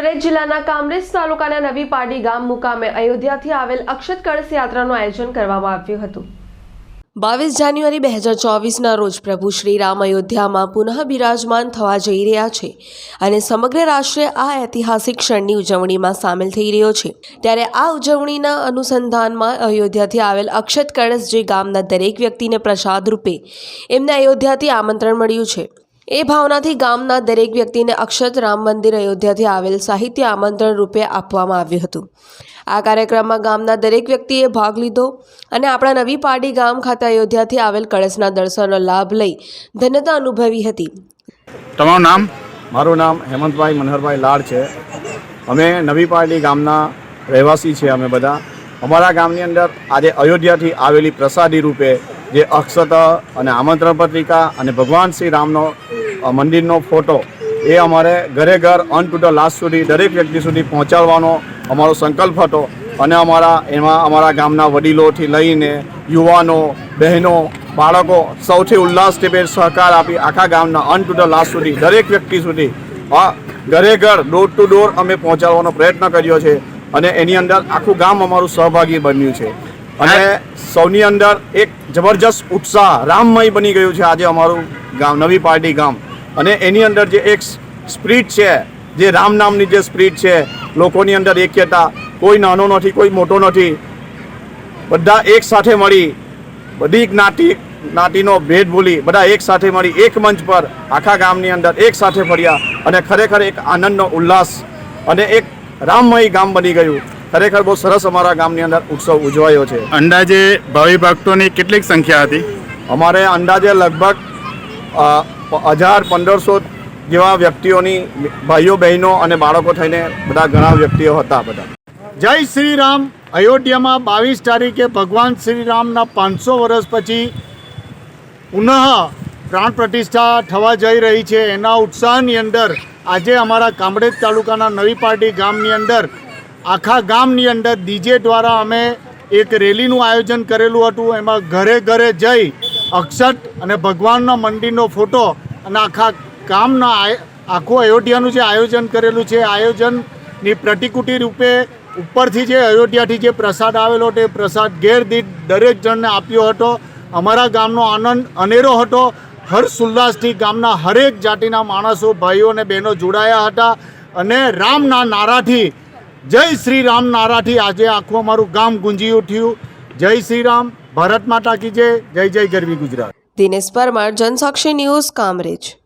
જિલ્લાના કામરેજ તાલુકાના નવી પાડી ગામ મુકામે અયોધ્યાથી આવેલ અક્ષત કળશ યાત્રાનું આયોજન કરવામાં આવ્યું હતું. બાવીસ જાન્યુઆરી બે હજાર ચોવીસના રોજ પ્રભુ શ્રીરામ અયોધ્યામાં પુનઃ બિરાજમાન થવા જઈ રહ્યા છે અને સમગ્ર રાષ્ટ્ર આ ઐતિહાસિક ક્ષણની ઉજવણીમાં સામેલ થઈ રહ્યો છે. ત્યારે આ ઉજવણીના અનુસંધાનમાં અયોધ્યાથી આવેલ અક્ષત કળશ જે ગામના દરેક વ્યક્તિને પ્રસાદ રૂપે એમને અયોધ્યાથી આમંત્રણ મળ્યું છે. એ ભાવનાથી ગામના દરેક વ્યક્તિને અક્ષત રામ મંદિર અયોધ્યાથી આવેલ સાહિત્ય આમંત્રણ રૂપે આપવામાં આવ્યું હતું. આ કાર્યક્રમમાં ગામના દરેક વ્યક્તિએ ભાગ લીધો અને આપણા નવી પાડી ગામ ખાતે અયોધ્યાથી આવેલ કળશના દર્શનનો લાભ લઈ ધન્યતા અનુભવી હતી. તમારું નામ? મારું નામ હેમંતભાઈ મનહરભાઈ લાડ છે. અમે નવી પારડી ગામના રહેવાસી છીએ અમે બધા. અમારા ગામની અંદર આજે અયોધ્યાથી આવેલી પ્રસાદી રૂપે જે અક્ષત અને આમંત્રણ પત્રિકા અને ભગવાન શ્રી રામનો મંદિરનો ફોટો એ અમારે ઘરે ઘર અન ટુ લાસ્ટ સુધી દરેક વ્યક્તિ સુધી પહોંચાડવાનો અમારો સંકલ્પ હતો. અને અમારા એમાં અમારા ગામના વડીલોથી લઈને યુવાનો બહેનો બાળકો સૌથી ઉલ્લાસથી સહકાર આપી આખા ગામના અન ટુ લાસ્ટ સુધી દરેક વ્યક્તિ સુધી આ ઘરે ઘર ડોર ટુ ડોર અમે પહોંચાડવાનો પ્રયત્ન કર્યો છે. અને એની અંદર આખું ગામ અમારું સહભાગી બન્યું છે. અને સૌની અંદર એક જબરજસ્ત ઉત્સાહ રામમય બની ગયું છે. આજે અમારું ગામ નવી પાર્ટી ગામ. અને એની અંદર જે એક સ્પ્રીટ છે જે રામ નામની જે સ્પ્રીટ છે લોકોની અંદર એક્યતા કોઈ નાનો નથી કોઈ મોટો નથી બધા એક સાથે મળી બધી જ્ઞાતિ જ્ઞાતિનો ભેદ ભૂલી બધા એક સાથે મળી એક મંચ પર આખા ગામની અંદર એક સાથે ફર્યા અને ખરેખર એક આનંદનો ઉલ્લાસ અને એક રામમય ગામ બની ગયું. ખરેખર બહુ સરસ અમારા ગામની અંદર ઉત્સવ ઉજવાયો છે. અંદાજે ભાવિ ભક્તોની કેટલીક સંખ્યા હતી? અમારે અંદાજે લગભગ હજાર પંદરસો જેવા વ્યક્તિઓની ભાઈઓ, બહેનો અને બાળકો થઈને બધા ઘણા વ્યક્તિઓ હતા બધા. જય શ્રી રામ. અયોધ્યામાં બાવીસ તારીખે ભગવાન શ્રી રામના પાંચસો વર્ષ પછી પુનઃ પ્રાણ પ્રતિષ્ઠા થવા જઈ રહી છે. એના ઉત્સાહની અંદર આજે અમારા કામરેજ તાલુકાના નવી પાર્ટી ગામની અંદર, આખા ગામની અંદર ડીજે દ્વારા અમે એક રેલીનું આયોજન કરેલું હતું. એમાં ઘરે ઘરે જઈ અક્ષત અને ભગવાનના મંદિરનો ફોટો અને આખા ગામના આખું અયોધ્યાનું જે આયોજન કરેલું છે, આયોજનની પ્રતિકૃતિ રૂપે ઉપરથી જે અયોધ્યાથી જે પ્રસાદ આવેલો તે પ્રસાદ ગેરદીઠ દરેક જણને આપ્યો હતો. અમારા ગામનો આનંદ અનેરો હતો. હર્ષ ઉલ્લાસથી ગામના હરેક જાતિના માણસો, ભાઈઓ અને બહેનો જોડાયા હતા અને રામના નારાથી, જય શ્રી રામ નારાથી આજે આખું અમારું ગામ ગુંજી ઉઠ્યું. જય શ્રી રામ. ભારત માતા કી જય જય જય ગરવી ગુજરાત. દિનેશ પરમાર જનસાક્ષી ન્યૂઝ કામરેજ.